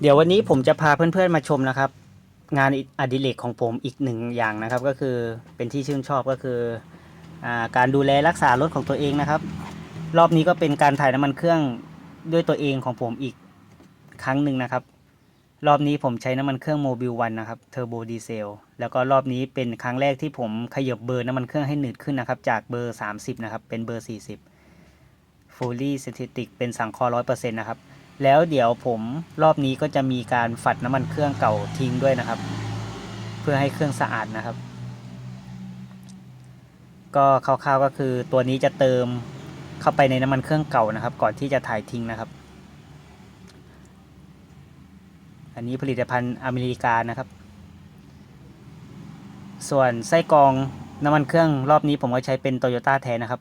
เดี๋ยววันนี้ผมจะพาเพื่อนๆมาชมนะครับ งานอดิเรกของผมอีกหนึ่งอย่างนะครับ ก็คือเป็นที่ชื่นชอบก็คืออการดูแลรักษารถของตัวเองนะครับ รอบนี้ก็เป็นการถ่ายน้ำมันเครื่องด้วยตัวเองของผมอีกครั้งหนึ่งนะครับ รอบนี้ผมใช้น้ำมันเครื่องโมบิลวันนะครับเทอร์โบดีเซลแล้วก็รอบนี้เป็นครั้งแรกที่ผมขยับเบอร์น้ำมันเครื่องให้หนืดขึ้นนะครับ จากเบอร์ 30 นะครับ เป็นเบอร์ 40 fully synthetic เป็นสังเคราะห์ร้อยเปอร์เซ็นต์นะครับ แล้วเดี๋ยวผมรอบนี้ก็จะมีการฝัดน้ำมันเครื่องเก่าทิ้งด้วยนะครับ เพื่อให้เครื่องสะอาดนะครับ ก็คร่าวๆก็คือตัวนี้จะเติมเข้าไปในน้ำมันเครื่องเก่านะครับ ก่อนที่จะถ่ายทิ้งนะครับ อันนี้ผลิตภัณฑ์อเมริกานะครับ ส่วนไส้กรองน้ำมันเครื่องรอบนี้ผมก็ใช้เป็นโตโยต้าแทนนะครับ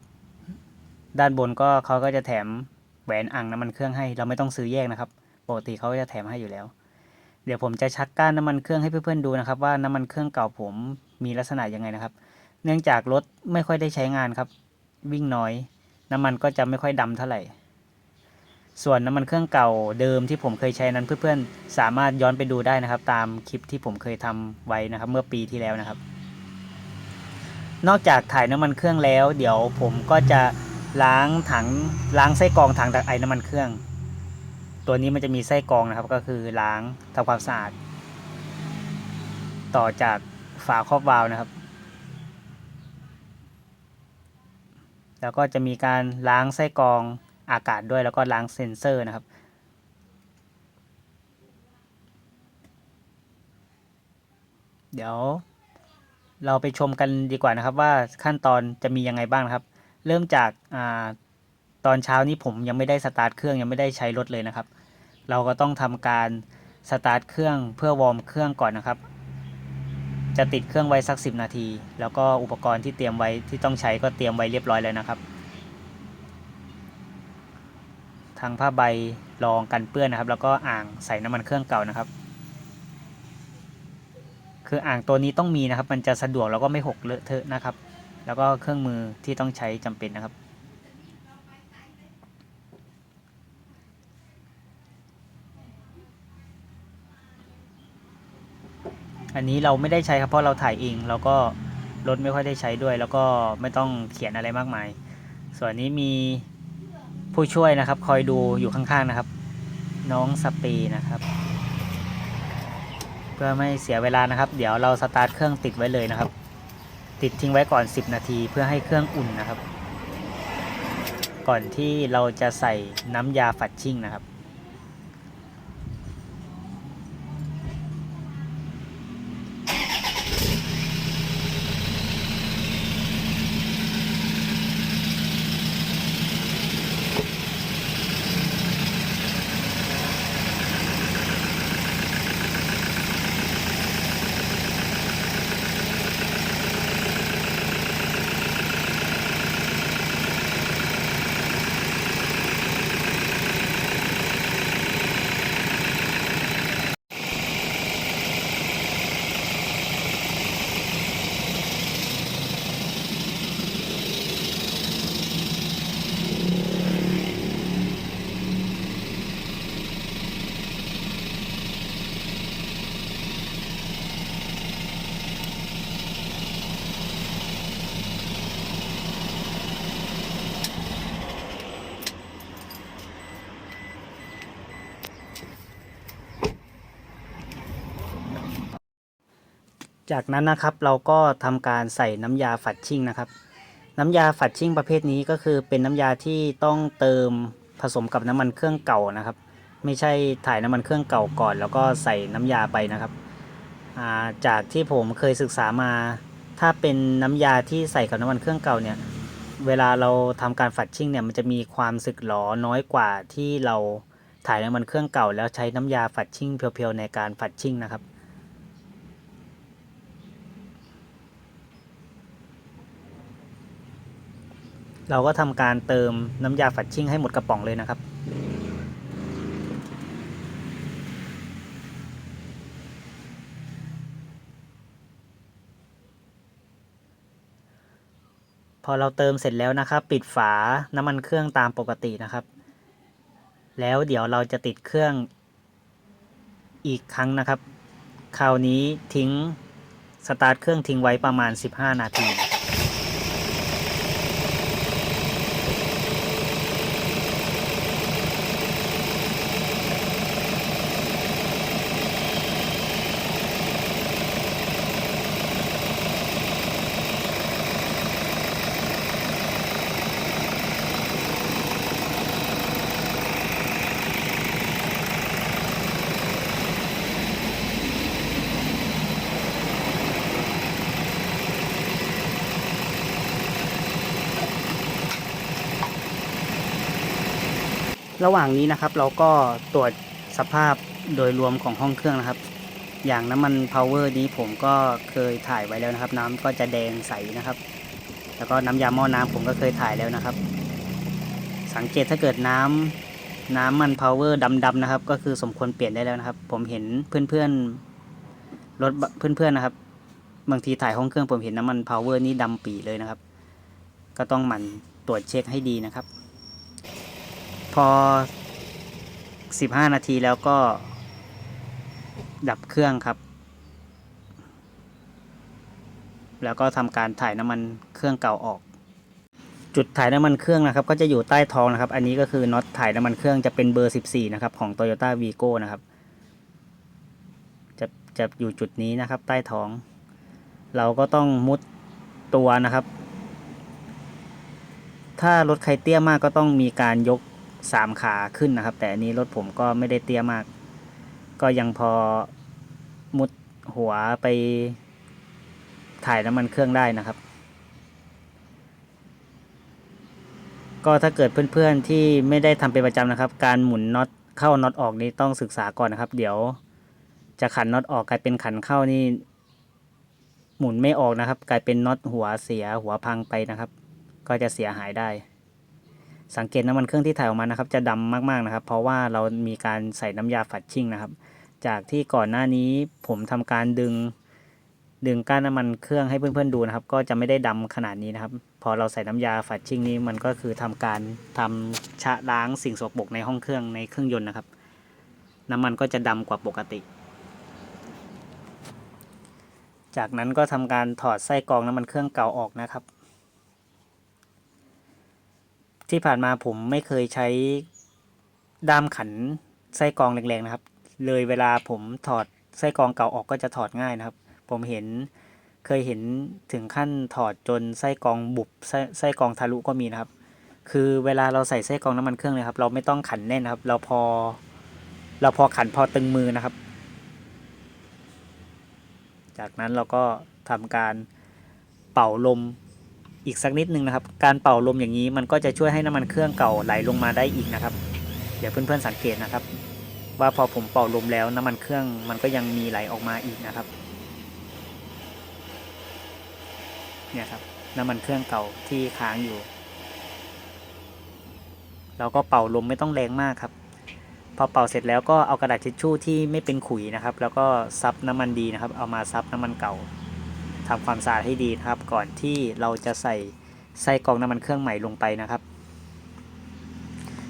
ด้านบนก็เขาก็จะแถม แหวนอ่างน้ำมันเครื่องให้ เราไม่ต้องซื้อแยกนะครับ ปกติเขาจะแถมให้อยู่แล้ว เดี๋ยวผมจะชักก้านน้ำมันเครื่องให้เพื่อนๆดูนะครับ ว่าน้ำมันเครื่องเก่าผมมีลักษณะยังไงนะครับ เนื่องจากรถไม่ค่อยได้ใช้งานครับ วิ่งน้อย น้ำมันก็จะไม่ค่อยดำเท่าไหร่ ส่วนน้ำมันเครื่องเก่าเดิมที่ผมเคยใช้นั้นเพื่อนๆ สามารถย้อนไปดูได้นะครับ ตามคลิปที่ผมเคยทำไว้นะครับ เมื่อปีที่แล้วนะครับ นอกจากถ่ายน้ำมันเครื่องแล้ว เดี๋ยวผมก็จะ ล้างถังล้างไส้กรองถังดักไอน้ำมันเครื่อง ตัวนี้มันจะมีไส้กรองนะครับ ก็คือล้างทำความสะอาด ต่อจากฝาครอบวาล์วนะครับ แล้วก็จะมีการล้างไส้กรองอากาศด้วยแล้วก็ล้างเซ็นเซอร์นะครับ เดี๋ยวเราไปชมกันดีกว่านะครับว่าขั้นตอนจะมียังไงบ้างนะครับ เริ่มจากอาตอนเช้านี้ผมยังไม่ได้สตาร์ทเครื่องยังไม่ได้ใช้รถเลยนะครับ เราก็ต้องทำการสตาร์ทเครื่องเพื่อวอร์มเครื่องก่อนนะครับ จะติดเครื่องไว้สัก 10 นาที แล้วก็อุปกรณ์ที่เตรียมไว้ที่ต้องใช้ก็เตรียมไว้เรียบร้อยแล้วนะครับทางผ้าใบรองกันเปื้อนนะครับ แล้วก็อ่างใส่น้ำมันเครื่องเก่านะครับ คืออ่างตัวนี้ต้องมีนะครับ มันจะสะดวกแล้วก็ไม่หกเลอะเทอะนะครับ แล้วก็เครื่องมือที่ต้องใช้จำเป็นนะครับ อันนี้เราไม่ได้ใช้ครับเพราะเราถ่ายเองแล้วก็รถไม่ค่อยได้ใช้ด้วย แล้วก็ไม่ต้องเขียนอะไรมากมาย ส่วนนี้มีผู้ช่วยนะครับ คอยดูอยู่ข้างๆนะครับ น้องสปีนะครับ เพื่อไม่เสียเวลานะครับ เดี๋ยวเราสตาร์ทเครื่องติดไว้เลยนะครับ ติดทิ้งไว้ก่อน 10 นาทีเพื่อให้เครื่องอุ่นนะครับ ก่อนที่เราจะใส่น้ำยาฝัดชิ่งนะครับ จากนั้นนะครับเราก็ทำการใส่น้ำยาฝัดชิ่งนะครับ น้ำยาฝัดชิ่งประเภทนี้ก็คือเป็นน้ำยาที่ต้องเติมผสมกับน้ำมันเครื่องเก่านะครับ ไม่ใช่ถ่ายน้ำมันเครื่องเก่าก่อน แล้วก็ใส่น้ำยาไปนะครับาจากที่ผมเคยศึกษามา ถ้าเป็นน้ำยาที่ใส่กับน้ำมันเครื่องเก่าเนี่ยเวลาเราทำการฝัดชิ่งเนี่ยมันจะมีความสึกหรอน้อยกว่าที่เราถ่ายน้ำมันเครื่องเก่า แล้วใช้น้ำยาฝัดชิ่งเพียวๆในการฝัดชิ่งนะครับ เราก็ทำการเติมน้ำยาฝัดชิ่งให้หมดกระป๋องเลยนะครับ พอเราเติมเสร็จแล้วนะครับ ปิดฝาน้ำมันเครื่องตามปกตินะครับ แล้วเดี๋ยวเราจะติดเครื่องอีกครั้งนะครับ คราวนี้ทิ้งสตาร์ทเครื่องทิ้งไว้ประมาณ 15 นาที ระหว่างนี้นะครับเราก็ตรวจสภาพโดยรวมของห้องเครื่องนะครับ อย่างน้ำมัน power นี้ผมก็เคยถ่ายไว้แล้วนะครับ น้ำก็จะแดงใสนะครับ แล้วก็น้ำยาหม้อน้ำผมก็เคยถ่ายแล้วนะครับ สังเกตถ้าเกิดน้ำน้ำมัน power ดำๆนะครับ ก็คือสมควรเปลี่ยนได้แล้วนะครับ ผมเห็นเพื่อนๆรถเพื่อนๆนะครับ บางทีถ่ายห้องเครื่องผมเห็นน้ำมัน power นี่ดำปีเลยนะครับ ก็ต้องหมั่นตรวจเช็คให้ดีนะครับ พอ 15 นาทีแล้วก็ ดับเครื่องครับ แล้วก็ทำการถ่ายน้ำมันเครื่องเก่าออก จุดถ่ายน้ำมันเครื่องนะครับ ก็จะอยู่ใต้ท้องนะครับ อันนี้ก็คือน็อตถ่ายน้ำมันเครื่องจะเป็นเบอร์ 14 นะครับ ของ Toyota Vigo นะครับ จะจะอยู่จุดนี้นะครับ ใต้ท้อง เราก็ต้องมุดตัวนะครับ ถ้ารถใครเตี้ยมากก็ต้องมีการยก สามขาขึ้นนะครับ แต่อันนี้รถผมก็ไม่ได้เตี้ยมาก ก็ยังพอมุดหัวไปถ่ายน้ำมันเครื่องได้นะครับ ก็ถ้าเกิดเพื่อนๆที่ไม่ได้ทำเป็นประจำนะครับ การหมุนน็อตเข้าน็อตออกนี่ต้องศึกษาก่อนนะครับ เดี๋ยวจะขันน็อตออกกลายเป็นขันเข้านี่ หมุนไม่ออกนะครับ กลายเป็นน็อตหัวเสียหัวพังไปนะครับ ก็จะเสียหายได้ สังเกตน้ำมันเครื่องที่ถ่ายออกมานะครับ จะดำมากๆนะครับ เพราะว่าเรามีการใส่น้ำยาฝัดชิ่งนะครับ จากที่ก่อนหน้านี้ผมทำการดึง ดึงก้านน้ำมันเครื่องให้เพื่อนๆดูนะครับ ก็จะไม่ได้ดำขนาดนี้นะครับ พอเราใส่น้ำยาฝัดชิ่งนี้มันก็คือทำการทำชะล้างสิ่งสกปรกในห้องเครื่องในเครื่องยนต์นะครับ น้ำมันก็จะดำกว่าปกติ จากนั้นก็ทำการถอดไส้กรองน้ำมันเครื่องเก่าออกนะครับ ที่ผ่านมาผมไม่เคยใช้ด้ามขันไส้กรองแรงๆนะครับ เลยเวลาผมถอดไส้กรองเก่าออกก็จะถอดง่ายนะครับ ผมเห็นเคยเห็นถึงขั้นถอดจนไส้กรองบุบไส้ไส้กรองทะลุก็มีนะครับ คือเวลาเราใส่ไส้กรองน้ำมันเครื่องเลยครับ เราไม่ต้องขันแน่นนะครับ เราพอ เราพอขันพอตึงมือนะครับ จากนั้นเราก็ทำการเป่าลม อีกสักนิดนึงนะครับ การเป่าลมอย่างนี้มันก็จะช่วยให้น้ำมันเครื่องเก่าไหลลงมาได้อีกนะครับ เดี๋ยวเพื่อนๆสังเกตนะครับ ว่าพอผมเป่าลมแล้วน้ำมันเครื่องมันก็ยังมีไหลออกมาอีกนะครับเนี่ยครับน้ำมันเครื่องเก่าที่ค้างอยู่ เราก็เป่าลมไม่ต้องแรงมากครับ พอเป่าเสร็จแล้วก็เอากระดาษทิชชู่ที่ไม่เป็นขุยนะครับ แล้วก็ซับน้ำมันดีนะครับ เอามาซับน้ำมันเก่า ทำความสะอาดให้ดีนะครับ ก่อนที่เราจะใส่ไส้กรองน้ำมันเครื่องใหม่ลงไปนะครับ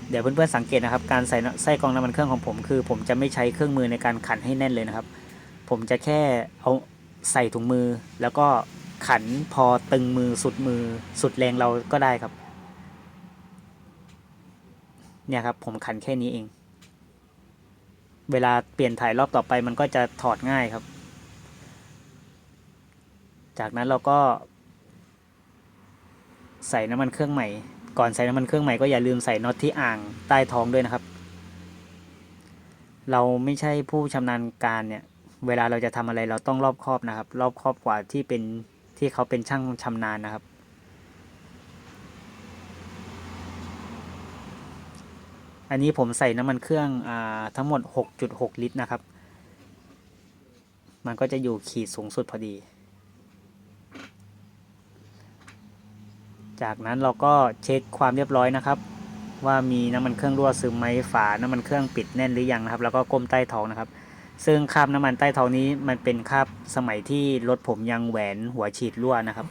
เดี๋ยวเพื่อนๆสังเกตนะครับ การใส่ไส้กรองน้ำมันเครื่องของผมคือ ผมจะไม่ใช้เครื่องมือในการขันให้แน่นเลยนะครับ ผมจะแค่เอาใส่ถุงมือ แล้วก็ขันพอตึงมือสุดมือ สุดแรงเราก็ได้ครับ เนี่ยครับ ผมขันแค่นี้เอง เวลาเปลี่ยนถ่ายรอบต่อไปมันก็จะถอดง่ายครับ จากนั้นเราก็ใส่น้ำมันเครื่องใหม่ ก่อนใส่น้ำมันเครื่องใหม่ก็อย่าลืมใส่น็อตที่อ่างใต้ท้องด้วยนะครับ เราไม่ใช่ผู้ชำนาญการเนี่ย เวลาเราจะทำอะไรเราต้องรอบคอบนะครับ รอบคอบกว่าที่เป็นที่เขาเป็นช่างชำนาญนะครับ อันนี้ผมใส่น้ำมันเครื่องอทั้งหมด 6.6 ลิตรนะครับ มันก็จะอยู่ขีดสูงสุดพอดี จากนั้นเราก็เช็คความเรียบร้อยนะครับ ว่ามีน้ำมันเครื่องรั่วซึมไหมฝาน้ำมันเครื่องปิดแน่นหรือยังนะครับ แล้วก็ก้มใต้ท้องนะครับ ซึ่งคราบน้ำมันใต้ท้องนี้มันเป็นคราบสมัยที่รถผมยังแหวนหัวฉีดรั่วนะครับ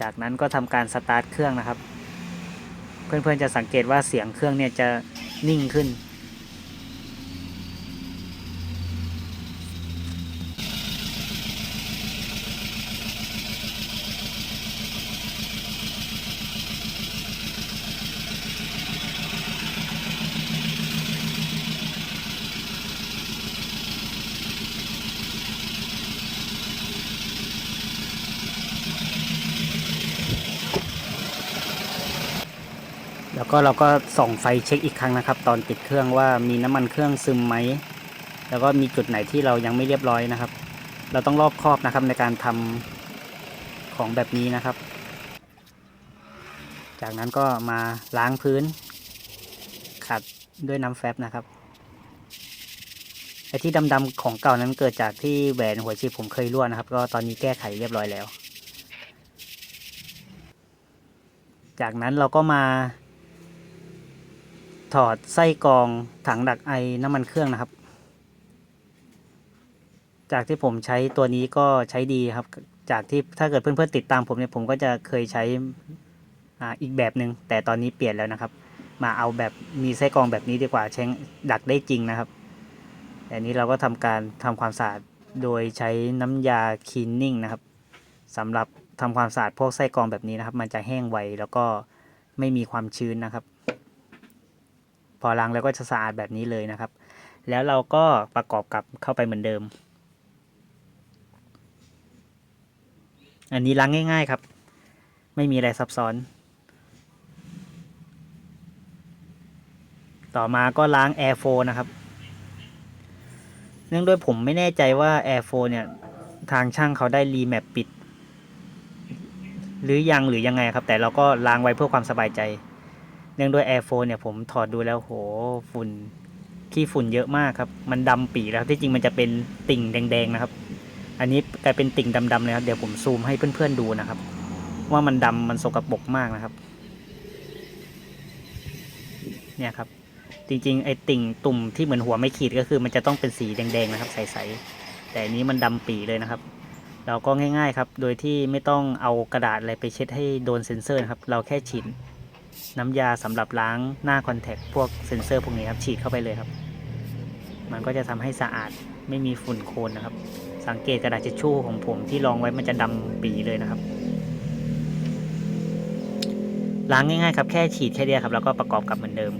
จากนั้นก็ทำการสตาร์ทเครื่องนะครับ เพื่อนๆจะสังเกตว่าเสียงเครื่องเนี่ยจะนิ่งขึ้น ก็เราก็ส่องไฟเช็คอีกครั้งนะครับ ตอนติดเครื่องว่ามีน้ำมันเครื่องซึมไหมแล้วก็มีจุดไหนที่เรายังไม่เรียบร้อยนะครับ เราต้องรอบครอบนะครับในการทำของแบบนี้นะครับ จากนั้นก็มาล้างพื้น ขัดด้วยน้ำแฟบนะครับไอ้ที่ดำๆของเก่านั้นเกิดจากที่แหวนหัวฉีดผมเคยรั่วนะครับ ก็ตอนนี้แก้ไขเรียบร้อยแล้ว จากนั้นเราก็มา ถอดไส้กรองถังดักไอน้ำมันเครื่องนะครับ จากที่ผมใช้ตัวนี้ก็ใช้ดีครับ จากที่ถ้าเกิดเพื่อนๆติดตามผมเนี่ยผมก็จะเคยใช้อ,อีกแบบหนึ่งแต่ตอนนี้เปลี่ยนแล้วนะครับ มาเอาแบบมีไส้กรองแบบนี้ดีกว่าใช้ดักได้จริงนะครับแต่อันนี้เราก็ทำการทำความสะอาดโดยใช้น้ำยาคลีนนิ่งนะครับสำหรับทำความสะอาดพวกไส้กรองแบบนี้นะครับ มันจะแห้งไวแล้วก็ไม่มีความชื้นนะครับ อล้างแล้วก็จะสะอาดแบบนี้เลยนะครับ แล้วเราก็ประกอบกับเข้าไปเหมือนเดิม อันนี้ล้างง่าย ๆครับ ไม่มีอะไรซับซ้อน ต่อมาก็ล้าง Air 4นะครับ เนื่องด้วยผมไม่แน่ใจว่า Air 4เนี่ย ทางช่างเขาได้รีแมปปิด หรือยังหรือยังไงครับ แต่เราก็ล้างไว้เพื่อความสบายใจ เนื่องด้วย Air 4เนี่ยผมถอดดูแล้วโหฝุ่นขี้ฝุ่นเยอะมากครับ มันดำปีแล้วที่จริงมันจะเป็นติ่งแดงๆนะครับ อันนี้กลายเป็นติ่งดำๆเลยครับเดี๋ยวผมซูมให้เพื่อนๆดูนะครับ ว่ามันดำมันสกปรกมากนะครับ เนี่ยครับ จริงๆไอ้ติ่งตุ่มที่เหมือนหัวไม่ขีดก็คือ มันจะต้องเป็นสีแดงๆนะครับ ใสๆแต่อันนี้มันดำปีเลยนะครับ เราก็ง่าย ๆ ครับ โดยที่ไม่ต้องเอากระดาษอะไรไปเช็ดให้โดนเซ็นเซอร์นะครับ เราแค่ฉีด น้ำยาสำหรับล้างหน้าคอนแทคพวกเซ็นเซอร์พวกนี้ครับฉีดเข้าไปเลยครับ มันก็จะทำให้สะอาดไม่มีฝุ่นโคลนนะครับ สังเกตกระดาษทิชชู่ของผมที่รองไว้มันจะดำปีเลยนะครับ ล้างง่ายๆครับแค่ฉีดแค่เดียวครับ แล้วก็ประกอบกับเหมือนเดิม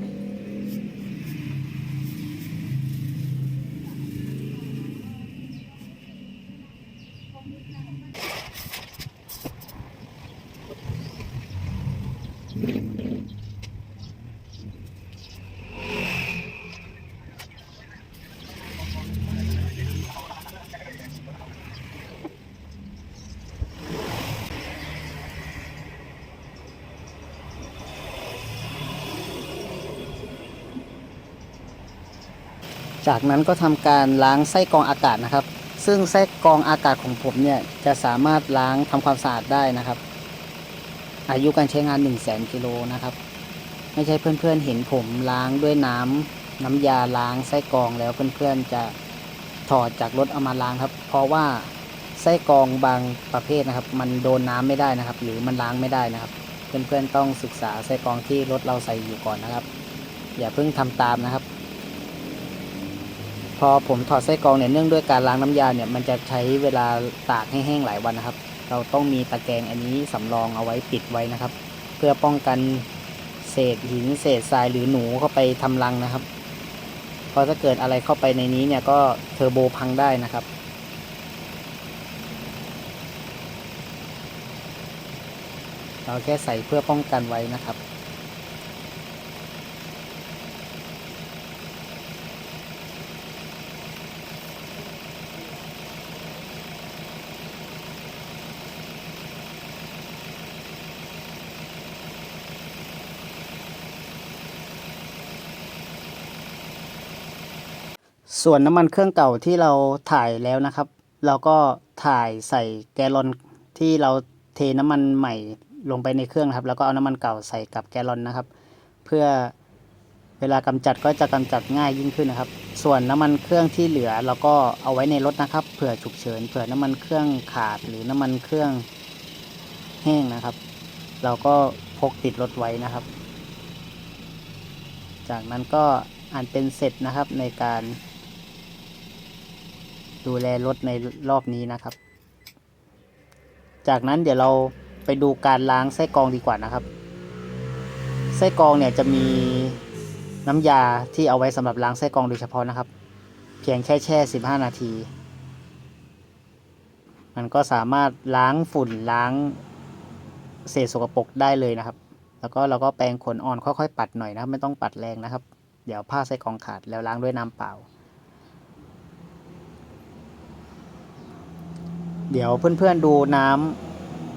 จากนั้นก็ทำการล้างไส้กรองอากาศนะครับ ซึ่งไส้กรองอากาศของผมเนี่ยจะสามารถล้างทำความสะอาดได้นะครับ อายุการใช้งาน 1 0 0 0 0แสนกิโลนะครับ ไม่ใช่เพื่อนๆเห็นผมล้างด้วยน้ำน้ำยาล้างไส้กรองแล้วเพื่อนๆจะถอดจากรถเอามาล้างครับ เพราะว่าไส้กรองบางประเภทนะครับ มันโดนน้ำไม่ได้นะครับ หรือมันล้างไม่ได้นะครับ เพื่อนๆต้องศึกษาไส้กรองที่รถเราใส่อยู่ก่อนนะครับ อย่าเพิ่งทำตามนะครับ อผมถอดไส้กรองเนี่ยเนื่องด้วยการล้างน้ำยาเนี่ยมันจะใช้เวลาตากให้แห้งหลายวันนะครับ เราต้องมีตะแกรงอันนี้สำรองเอาไว้ปิดไว้นะครับ เพื่อป้องกันเศษหินเศษทรายหรือหนูเข้าไปทำรังนะครับเพราะถ้าเกิดอะไรเข้าไปในนี้เนี่ยก็เทอร์โบพังได้นะครับเราแค่ใส่เพื่อป้องกันไว้นะครับ ส่วนน้ำมันเครื่องเก่าที่เราถ่ายแล้วนะครับ เราก็ถ่ายใส่แกลลอนที่เราเทน้ำมันใหม่ลงไปในเครื่องนะครับ แล้วก็เอาน้ำมันเก่าใส่กับแกลลอนนะครับ เพื่อเวลากำจัดก็จะกำจัดง่ายยิ่งขึ้นนะครับ ส่วนน้ำมันเครื่องที่เหลือเราก็เอาไว้ในรถนะครับเผื่อฉุกเฉินเผื่อน้ำมันเครื่องขาดหรือน้ำมันเครื่องแห้งนะครับ เราก็พกติดรถไว้นะครับ จากนั้นก็อ่านเป็นเสร็จนะครับในการ ดูแลรถในรอบนี้นะครับ จากนั้นเดี๋ยวเราไปดูการล้างไส้กรองดีกว่านะครับ ไส้กรองเนี่ยจะมีน้ำยาที่เอาไว้สำหรับล้างไส้กรองโดยเฉพาะนะครับ เพียงแค่แช่ 15 นาที มันก็สามารถล้างฝุ่นล้างเศษสกปรกได้เลยนะครับ แล้วก็เราก็แปรงขนอ่อนค่อยๆ ปัดหน่อยนะ ไม่ต้องปัดแรงนะครับ เดี๋ยวผ้าไส้กรองขาดแล้วล้างด้วยน้ำเปล่า เดี๋ยวเพื่อนๆดูน้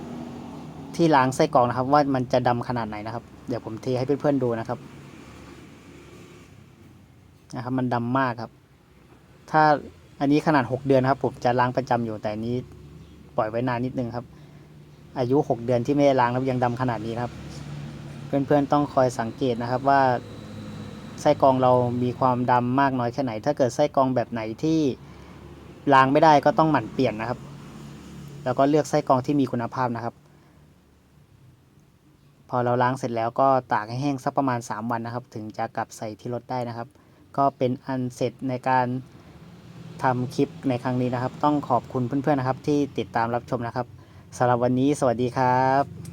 ำที่ล้างไส้กรองนะครับ ว่ามันจะดำขนาดไหนนะครับ เดี๋ยวผมเทให้เพื่อนๆดูนะครับนะครับ มันดำมากครับ ถ้าอันนี้ขนาดหกเดือนครับ ผมจะล้างประจำอยู่แต่นี้ ปล่อยไว้นานนิดนึงครับ อายุหกเดือนที่ไม่ได้ล้างแล้วยังดำขนาดนี้ครับ เพื่อนๆต้องคอยสังเกตนะครับว่าไส้กรองเรามีความดำมากน้อยแค่ไหน ถ้าเกิดไส้กรองแบบไหนที่ล้างไม่ได้ก็ต้องหมั่นเปลี่ยนนะครับ แล้วก็เลือกไส้กรองที่มีคุณภาพนะครับ พอเราล้างเสร็จแล้วก็ตากให้แห้งสักประมาณ 3 วันนะครับ ถึงจะกลับใส่ที่รถได้นะครับ ก็เป็นอันเสร็จในการทำคลิปในครั้งนี้นะครับ ต้องขอบคุณเพื่อนๆนะครับ ที่ติดตามรับชมนะครับสำหรับวันนี้สวัสดีครับ